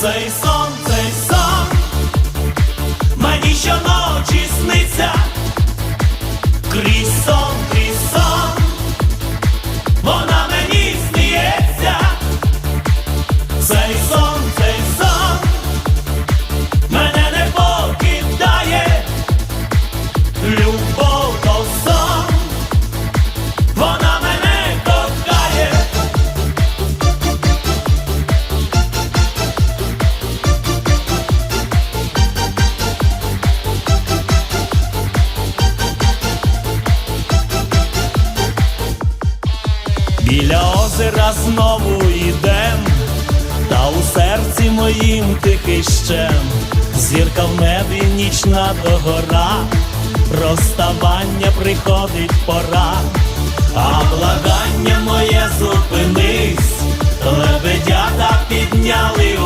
Цей сон, цей сон, мені щоночі сниться, крізь сон, крізь сон, вона мені сміється, цей сон, цей сон, мене не покидає, любов Біля озера знову йдем, та у серці моїм тихий щем, зірка в небі нічна догора, розставання приходить пора, а благання моє зупинись, лебедята підняли